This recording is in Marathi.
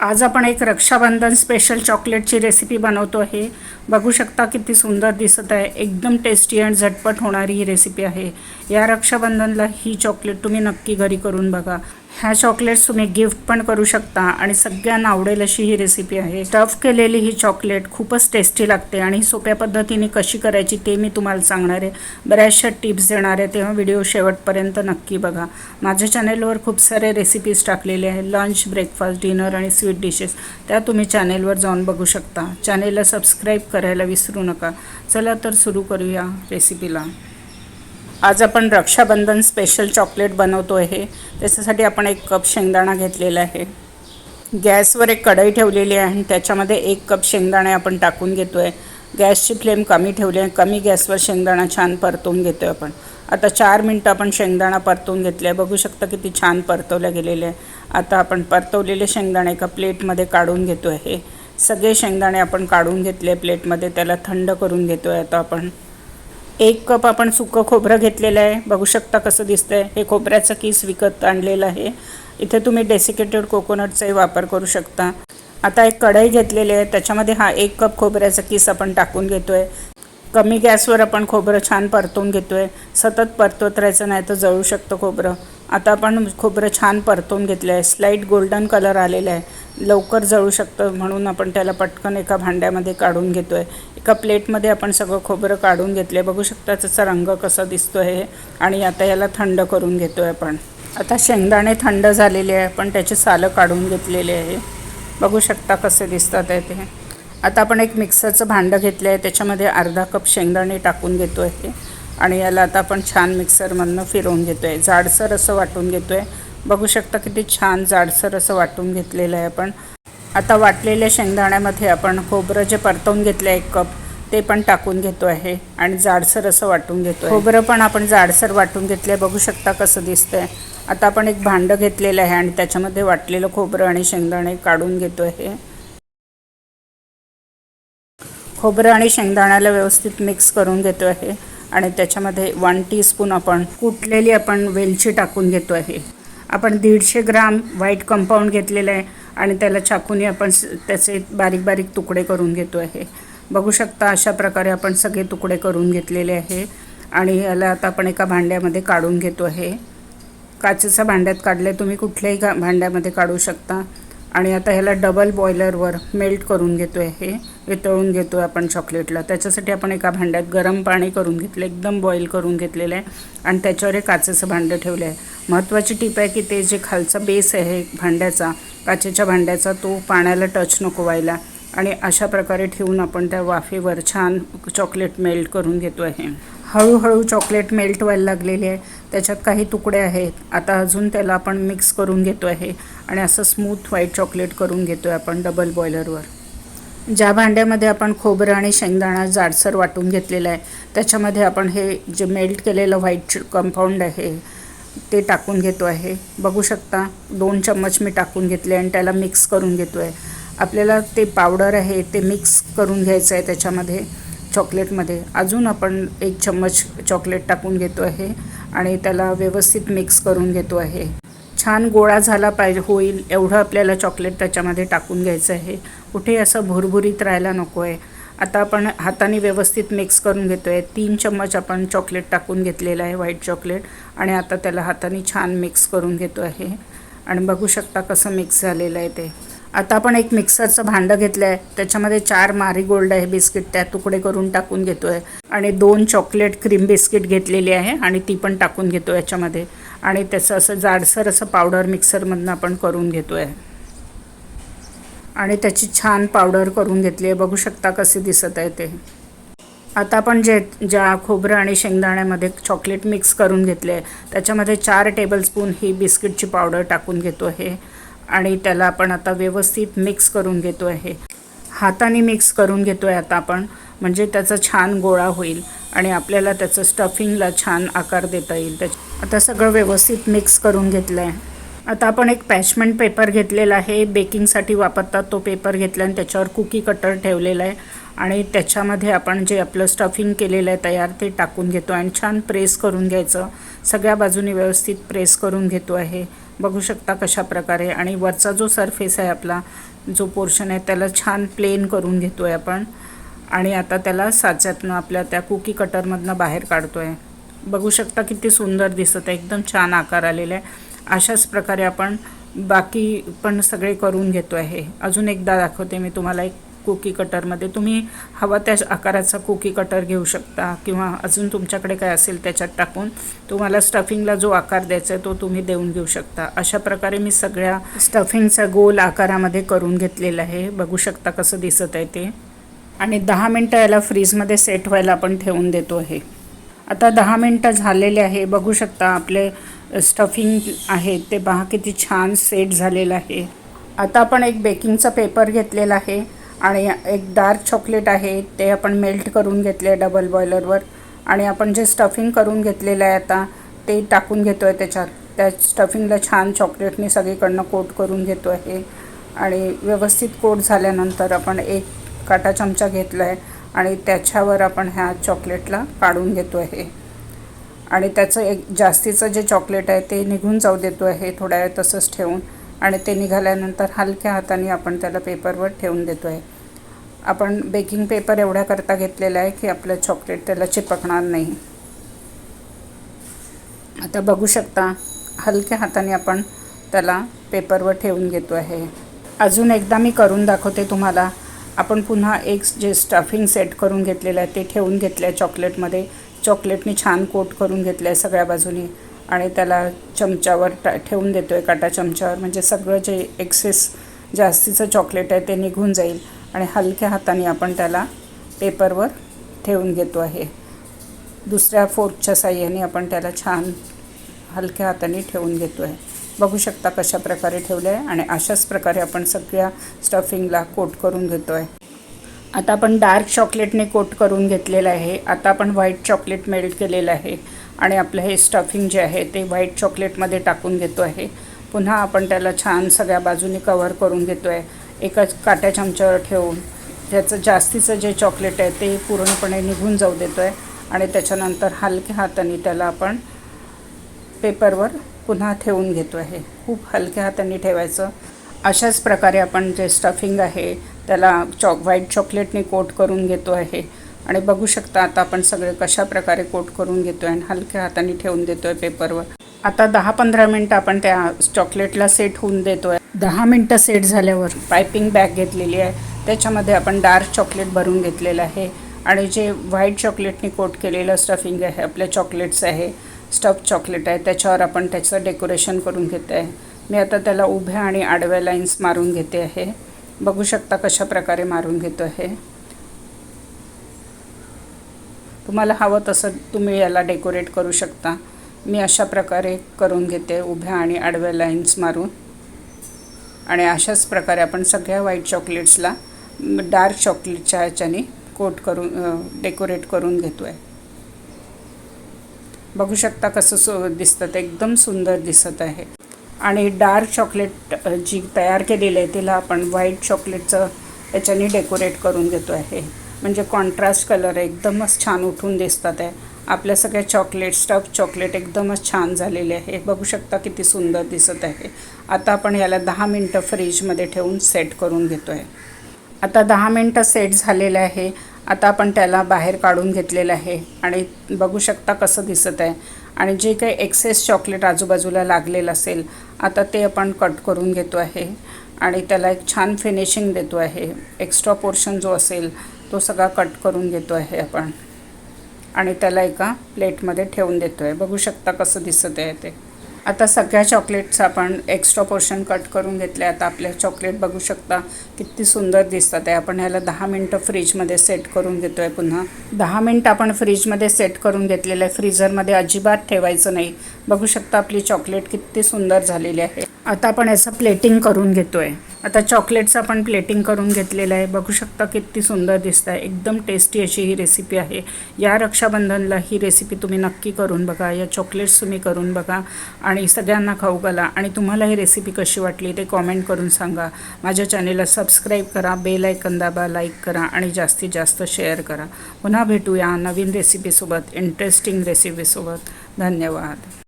आज आपण एक रक्षाबंधन स्पेशल चॉकलेटची रेसिपी बनवतो आहे. बघू शकता किती सुंदर दिसत आहे. एकदम टेस्टी अँड झटपट होणारी ही रेसिपी आहे. या रक्षाबंधनला ही चॉकलेट तुम्ही नक्की घरी करून बघा. ह्या चॉकलेट्स तुम्ही गिफ्ट पण करू शकता आणि सगळ्यांना आवडेल अशी ही रेसिपी आहे. स्टफ केलेली ही चॉकलेट खूपच टेस्टी लागते आणि सोप्या पद्धतीने कशी करायची ते मी तुम्हाला सांगणार आहे. बऱ्याचशा टिप्स देणार आहे तेव्हा व्हिडिओ शेवटपर्यंत नक्की बघा. माझ्या चॅनेलवर खूप सारे रेसिपीज टाकलेले आहे. लंच ब्रेकफास्ट डिनर आणि स्वीट डिशेस त्या तुम्ही चॅनेलवर जाऊन बघू शकता. चॅनेलला सबस्क्राईब करायला विसरू नका. चला तर सुरू करूया रेसिपीला आज आपण रक्षाबंधन स्पेशल चॉकलेट बनवतो आहे त्याच्यासाठी आपण एक कप शेंगदाणा घेतलेला आहे. गॅसवर एक कढई ठेवलेली आहे आणि त्याच्यामध्ये एक कप शेंगदाणे आपण टाकून घेतो आहे गॅसची फ्लेम कमी ठेवली आहे. कमी गॅसवर शेंगदाणा छान परतवून घेतो आहे आपण. आता चार मिनटं आपण शेंगदाणा परतवून घेतले आहे बघू शकता किती छान परतवल्या गेलेले आहे आता आपण परतवलेले शेंगदाणे एका प्लेटमध्ये काढून घेतो आहे सगळे शेंगदाणे आपण काढून घेतले प्लेटमध्ये. त्याला थंड करून घेतो आहे आता आपण एक कप आपण सुकं खोबरं घेतलेलं आहे. बघू शकता कसं दिसतंय. हे खोबऱ्याचं किस विकत आणलेलं आहे. इथे तुम्ही डेसिकेटेड कोकोनटचाही वापर करू शकता. आता एक कढई घेतलेली आहे. त्याच्यामध्ये हा एक कप खोबऱ्याचा किस आपण टाकून घेतो आहे कमी गॅसवर आपण खोबरं छान परतून घेतो आहे सतत परतवत राहायचं नाही तर जळू शकतं खोबरं. आता आपण खोबरं छान परतून घेतलं आहे. स्लाईट गोल्डन कलर आलेला आहे. लवकर जळू शकतं म्हणून आपण त्याला पटकन एका भांड्यामध्ये काढून घेतो आहे एका प्लेटमध्ये आपण सगळं खोबरं काढून घेतलं आहे बघू शकता त्याचा रंग कसा दिसतो आहे आणि आता याला थंड करून घेतो आहे आपण. आता शेंगदाणे थंड झालेले आहे. पण त्याचे सालं काढून घेतलेले आहे. बघू शकता कसे दिसतात आहे ते आता आपण एक मिक्सरचं भांडं घेतलं आहे त्याच्यामध्ये अर्धा कप शेंगदाणे टाकून घेतो आहे आणि याला आता आपण छान मिक्सरमधनं फिरवून घेतो आहे जाडसर असं वाटून घेतो आहे बघू शकता किती छान जाडसर असं वाटून घेतलेलं आहे आपण. आता वाटलेल्या शेंगदाण्यामध्ये आपण खोबरं जे परतवून घेतलं आहे एक कप ते पण टाकून घेतो आहे आणि जाडसर असं वाटून घेतो खोबरं पण आपण जाडसर वाटून घेतलं आहे बघू शकता कसं दिसतंय. आता आपण एक भांडं घेतलेलं आहे आणि त्याच्यामध्ये वाटलेलं खोबरं आणि शेंगदाणे काढून घेतो आहे खोबरं आणि शेंगदाण्याला व्यवस्थित मिक्स करून घेतो आहे आणि त्याच्यामध्ये वन टीस्पून आपण कुटलेली आपण वेलची टाकून घेतो आहे आपण दीडशे ग्राम व्हाईट कंपाऊंड घेतलेलं आहे आणि त्याला चाकूने आपण त्याचे बारीक बारीक तुकडे करून घेतो आहे बघू शकता अशा प्रकारे आपण सगळे तुकडे करून घेतलेले आहे आणि याला आता आपण एका भांड्यामध्ये काढून घेतो आहे काचेच्या भांड्यात काढले तुम्ही कुठल्याही भांड्यामध्ये काढू शकता. आणि आता ह्याला डबल बॉयलरवर मेल्ट करून घेतो आहे हे. वितळून घेतो आपण चॉकलेटला त्याच्यासाठी आपण एका भांड्यात गरम पाणी करून घेतलं. एकदम बॉईल करून घेतलेलं आहे. आणि त्याच्यावर एक काचेचं भांडं ठेवलं आहे महत्त्वाची टीप आहे की ते जे खालचा बेस आहे भांड्याचा काचेच्या भांड्याचा तो पाण्याला टच नको व्हायला. आणि अशा प्रकारे ठेवून आपण त्या वाफेवर छान चॉकलेट मेल्ट करून घेतो आहे हळूहळू चॉकलेट मेल्ट व्हायला लागलेली आहे. त्याच्यात काही तुकडे आहेत. आता अजून त्याला आपण मिक्स करून घेतो आहे आणि असं स्मूथ व्हाईट चॉकलेट करून घेतो आहे आपण डबल बॉयलरवर ज्या भांड्यामध्ये आपण खोबरं आणि शेंगदाणा जाडसर वाटून घेतलेलं आहे त्याच्यामध्ये आपण हे जे मेल्ट केलेलं व्हाईट कंपाऊंड आहे ते टाकून घेतो आहे बघू शकता दोन चम्मच मी टाकून घेतले आणि त्याला मिक्स करून घेतो आहे आपल्याला ते पावडर आहे ते मिक्स करून घ्यायचं आहे त्याच्यामध्ये. चॉकलेटमध्ये. अजून आपण एक चम्मच चॉकलेट टाकून घेतो आहे आणि त्याला व्यवस्थित मिक्स करून घेतो आहे. छान गोळा झाला पाहिजे होईल एवढं आपल्याला चॉकलेट त्याच्यामध्ये टाकून घ्यायचं आहे. कुठे असं भुरभुरीत राहायला नको आहे. आता आपण हाताने व्यवस्थित मिक्स करून घेतो आहे तीन चम्मच आपण चॉकलेट टाकून घेतलेलं आहे व्हाईट चॉकलेट आणि आता त्याला हाताने छान मिक्स करून घेतो आहे. आणि बघू शकता कसं मिक्स झालेलं आहे ते. आता आपण एक मिक्सरचं भांडं घेतलं आहे त्याच्यामध्ये चार मारी गोल्ड आहे बिस्किट त्या तुकडे करून टाकून घेतो आहे आणि दोन चॉकलेट क्रीम बिस्किट घेतलेली आहे आणि ती पण टाकून घेतो याच्यामध्ये. आणि त्याचं असं जाडसर असं पावडर मिक्सरमधनं आपण करून घेतो आहे आणि त्याची छान पावडर करून घेतली आहे. बघू शकता कसे दिसत आहे ते. आता आपण जे ज्या खोबरं आणि शेंगदाण्यामध्ये चॉकलेट मिक्स करून घेतले आहे त्याच्यामध्ये चार टेबलस्पून ही बिस्किटची पावडर टाकून घेतो आहे आणि त्याला आपण आता व्यवस्थित मिक्स करून घेतो आहे हाताने मिक्स करून घेतो आहे आता आपण. म्हणजे त्याचा छान गोळा होईल आणि आपल्याला त्याचं स्टफिंगला छान आकार देता येईल. त्याच्या आता सगळं व्यवस्थित मिक्स करून घेतलं आहे आता आपण एक पॅचमेंट पेपर घेतलेला आहे. बेकिंगसाठी वापरतात तो पेपर घेतला आणि त्याच्यावर कुकी कटर ठेवलेला आहे. आणि त्याच्यामध्ये आपण जे आपलं स्टफिंग केलेलं आहे तयार ते टाकून घेतो आणि छान प्रेस करून घ्यायचं. सगळ्या बाजूनी व्यवस्थित प्रेस करून घेतो आहे. बघू शकता कशा प्रकारे. आणि वरचा जो सरफेस आहे आपला जो पोर्शन आहे त्याला छान प्लेन करून घेतो आहे आपण. आणि आता त्याला साच्यातनं आपल्या त्या कुकी कटरमधनं बाहेर काढतो आहे बघू शकता किती सुंदर दिसत आहे. एकदम छान आकार आलेला आहे. अशाच प्रकारे आपण बाकी पण सगळे करून घेतो आहे अजून एकदा दाखवते मी तुम्हाला एक कुकी कटरमध्ये तुम्ही हवा त्या आकाराचा कुकी कटर घेऊ शकता किंवा अजून तुमच्याकडे काय असेल त्याच्यात टाकून तुम्हाला स्टफिंगला जो आकार द्यायचा आहे तो तुम्ही देऊन घेऊ शकता. अशा प्रकारे मी सगळ्या स्टफिंगचा गोल आकारामध्ये करून घेतलेला आहे. बघू शकता कसं दिसत आहे ते. आणि दहा मिनटं याला फ्रीजमध्ये सेट व्हायला आपण ठेवून देतो आहे आता दहा मिनटं झालेले आहे. बघू शकता आपले स्टफिंग आहे. ते पहा किती छान सेट झालेलं आहे. आता आपण एक बेकिंगचा पेपर घेतलेला आहे. आणि एक डार्क चॉकलेट आहे ते आपण मेल्ट करून घेतले डबल बॉयलरवर. आणि आपण जे स्टफिंग करून घेतलेलं आहे आता ते टाकून घेतो आहे त्याच्यात. त्या स्टफिंगला छान चॉकलेटने सगळीकडनं कोट करून घेतो आहे आणि व्यवस्थित कोट झाल्यानंतर आपण एक काटा चमचा घेतला आहे आणि त्याच्यावर आपण ह्या चॉकलेटला काढून घेतो आहे आणि त्याचं एक जास्तीचं जे चॉकलेट आहे ते निघून जाऊ देतो आहे थोड्या वेळ तसंच ठेवून. आणि ते निघाल्यानंतर हलक्या हाताने आपण त्याला पेपरवर ठेवून देतो आहे आपण बेकिंग पेपर एवढ्याकरता घेतलेला आहे की आपलं चॉकलेट त्याला चिपकणार नाही. आता बघू शकता हलक्या हाताने आपण त्याला पेपरवर ठेवून घेतो आहे. अजून एकदा मी करून दाखवते तुम्हाला. आपण पुन्हा एक जे स्टफिंग सेट करून घेतलेलं आहे ते ठेवून घेतलं आहे चॉकलेटमध्ये. चॉकलेटने छान कोट करून घेतलं आहे सगळ्या बाजूनी. आणि त्याला चमच्यावर टा ठेवून देतो आहे काटा चमच्यावर. म्हणजे सगळं जे एक्सेस जास्तीचं चॉकलेट आहे ते निघून जाईल. आणि हलक्या हाताने आपण त्याला पेपरवर ठेवून घेतो आहे. दुसऱ्या फोर्कच्या साह्याने आपण त्याला छान हलक्या हाताने ठेवून घेतो आहे. बघू शकता कशा प्रकारे ठेवलं आहे आणि अशाच प्रकारे आपण सगळ्या स्टफिंगला कोट करून घेतो आहे. आता आपण डार्क चॉकलेटने कोट करून घेतलेलं आहे. आता आपण व्हाईट चॉकलेट मेल्ट केलेलं आहे. आणि आपलं हे स्टफिंग जे आहे ते व्हाईट चॉकलेटमध्ये टाकून घेतो आहे. पुन्हा आपण त्याला छान सगळ्या बाजूने कवर करून घेतो आहे एकाच काट्या चमच्यावर ठेवून. त्याचं जास्तीचं जे चॉकलेट आहे ते पूर्णपणे निघून जाऊ देतो आहे आणि त्याच्यानंतर हलक्या हाताने त्याला आपण पेपरवर पुन्हा ठेवून घेतो आहे खूप हलक्या हाताने ठेवायचं. अशाच प्रकारे आपण जे स्टफिंग आहे त्याला चॉक व्हाईट चॉकलेटने कोट करून घेतो आहे. आणि बघू शकता आता आपण सगळे कशा प्रकारे कोट करून घेतो आहे आणि हलक्या हाताने ठेवून देतो आहे पेपरवर. आता दहा पंधरा मिनटं आपण त्या चॉकलेटला सेट होऊन देतो आहे दहा मिनटं सेट झाल्यावर पायपिंग बॅग घेतलेली आहे. त्याच्यामध्ये आपण डार्क चॉकलेट भरून घेतलेलं आहे. आणि जे व्हाईट चॉकलेटने कोट केलेलं स्टफिंग आहे आपल्या चॉकलेट्स आहे स्टफ चॉकलेट आहे त्याच्यावर आपण त्याचं डेकोरेशन करून घेते आहे मी आता त्याला उभ्या आणि आडव्या लाईन्स मारून घेते आहे. बघू शकता कशा प्रकारे मारून घेतो आहे तुम्हाला हवं तसं तुम्ही याला डेकोरेट करू शकता. मी अशा प्रकारे करून घेते उभ्या आणि आडव्या लाईन्स मारून. आणि अशाच प्रकारे आपण सगळ्या व्हाईट चॉकलेट्सला डार्क चॉकलेटच्या ह्याच्याने कोट करून डेकोरेट करून घेतो आहे बघू शकता कसं सु दिसतं ते एकदम सुंदर दिसत आहे. आणि डार्क चॉकलेट जी तयार केलेली आहे तिला आपण व्हाईट चॉकलेटचं याच्याने डेकोरेट करून घेतो आहे म्हणजे कॉन्ट्रास्ट कलर एकदमच छान उठून दिसतात आहे. आपल्या सगळ्या चॉकलेट स्टफ चॉकलेट एकदमच छान झालेले आहे. बघू शकता किती सुंदर दिसत आहे. आता आपण याला दहा मिनटं फ्रीजमध्ये ठेवून सेट करून घेतो आहे आता दहा मिनटं सेट झालेलं आहे. आता आपण त्याला बाहेर काढून घेतलेलं आहे. आणि बघू शकता कसं दिसत आहे. आणि जे काही एक्सेस चॉकलेट आजूबाजूला लागलेलं असेल आता ते आपण कट करून घेतो आहे. आणि त्याला एक छान फिनिशिंग देतो आहे. एक्स्ट्रा पोर्शन जो असेल तो सगळा कट करून घेतो आहे आपण. आणि त्याला एका प्लेटमध्ये ठेवून देतो आहे बघू शकता कसं दिसत आहे ते. आता सगळ्या चॉकलेटचं आपण एक्स्ट्रा पोर्शन कट करून घेतले. आता आपल्या चॉकलेट बघू शकता किती सुंदर दिसतात आहे. आपण ह्याला दहा मिनटं फ्रीजमध्ये सेट करून घेतो आहे पुन्हा. दहा मिनटं आपण फ्रीजमध्ये सेट करून घेतलेलं आहे. फ्रीझरमध्ये अजिबात ठेवायचं नाही. बघू शकता आपली चॉकलेट किती सुंदर झालेली आहे. आता आपण याचं प्लेटिंग करून घेतो आहे आता चॉकलेटचं आपण प्लेटिंग करून घेतलेलं आहे. बघू शकता किती सुंदर दिसत आहे एकदम टेस्टी अशी ही रेसिपी आहे. या रक्षाबंधनला ही रेसिपी तुम्ही नक्की करून बघा. या चॉकलेट्स तुम्ही करून बघा. आणि सगळ्यांना खाऊ घाला. आणि तुम्हाला ही रेसिपी कशी वाटली ते कॉमेंट करून सांगा. माझ्या चॅनेलला सबस्क्राईब करा. बेल ऐकन दाबा लाईक करा. आणि जास्तीत जास्त शेअर करा. पुन्हा भेटूया नवीन रेसिपीसोबत इंटरेस्टिंग रेसिपीसोबत धन्यवाद.